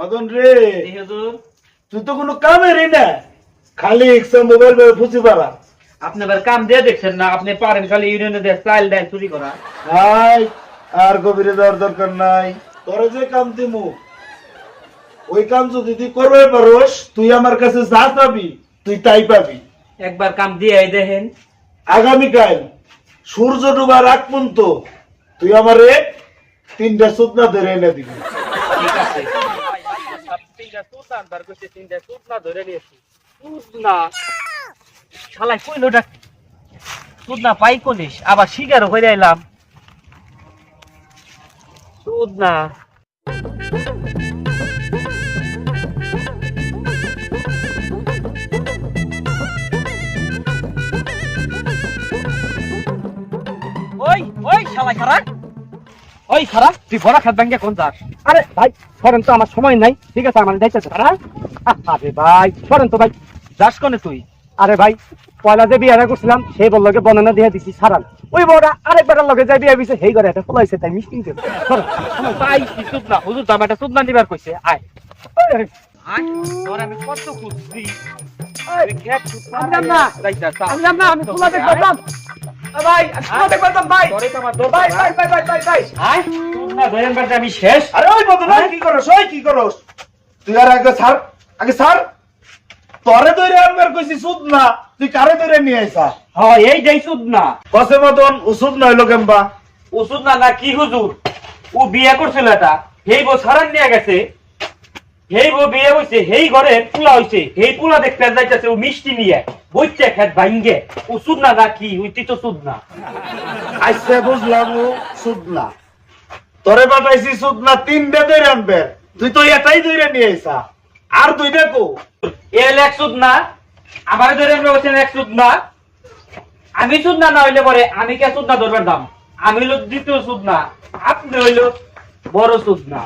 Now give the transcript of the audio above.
মদন রে। তুই তো কোনো কামেরই না। খালি একশো মোবাইল ভাবে ফুচি পারা আপনি আবার কাম দিয়ে দেখছেন না আপনি পারেন খালি ইউনিয়নে দিয়ে চাইল ডাইল চুরি করা। নাই আর গভীরে যাওয়ার দরকার নাই। তোরে যে কাম দিমু ওই কাম যদি তুই করবে পারোস তুই আমার কাছে যা পাবি তুই তাই পাবি। একবার কাম দিয়ে দেখেন। আগামীকাল সূর্য ডুবার আগ পর্যন্ত তুই আমারে তিনটা সুতনা ধরে এনে দিবি। ঠিক আছে। তিনটা সুতনা বার করছে তিনটা সুতনা ধরে নিয়েছি সুতনা শালাই কইলো ডাক। সুতনা পাই কোনিস আবার শিকারও হয়ে এলাম সুতনা ওই ওই শালা খারা ওই খারা তুই ভরা খাত ভাঙ্গে কোন যাস? আরে ভাই সরেন তো আমার সময় নাই। ঠিক আছে আমার দায়িত্ব আছে। খারা আরে ভাই সরেন তো ভাই যাস কোনে তুই? আরে ভাই পয়লা যে বিয়ে করছিলাম সেই বলল বর্ণনা দিয়ে দিছি সারান। ওই বড়া আরেকবার লগে যাই বিয়ে দিছে সেই ঘরে একটা ফুলাইছে তাই মিষ্টি ভাই কি সুদ না হুজুর আমার একটা সুদ না দিবার কইছে আয়। আয় তোর আমি কত খুঁজছি। আমি গ্যাট আমি না। আমি না আমি ফুলা দেখতাম ভাই ফুলা দেখতাম ভাই। তোরে তো আমার ভাই ভাই। ভাই ভাই ভাই ভাই। আয়। সুদ না ধরেন বাদ আমি শেষ। আরে ওই মদন ওই কি করস ওই কি করস? তুই আর আগে ছাড় আগে ছাড়। তরে ধরে আনবার কইছি সুদ না। তুই কারে ধরে নিয়ে আইসা হ্যাঁ এই যেই সুদ না। কসে মতন উসুদ নইলো কেম্বা? ওষুধ না না কি হুজুর? ও বিয়ে করছিল এটা। হেই বউ সারান নিয়ে গেছে। হেই বউ বিয়ে হইছে হেই ঘরে পোলা হইছে। হেই পোলা দেখতে যাইতেছে ও মিষ্টি নিয়ে। বইতে খেত ভাঙ্গে। ওষুধ না না কি? ওই তো সুদ না আইসা বুঝলাম ও সুদ না তোরে পাঠাইছি সুদ না তিনটা ধরে আনবে। তুই তো এটাই ধরে নিয়ে আইসা। আর দুই দেখো এল এক সুদ না আমার ধরে আমরা বলছেন এক সুদ না আমি সুদ না না হইলে পরে আমি কে সুদ না ধরবার দাম? আমি হইল দ্বিতীয় সুদ না আপনি হইল বড় সুদ না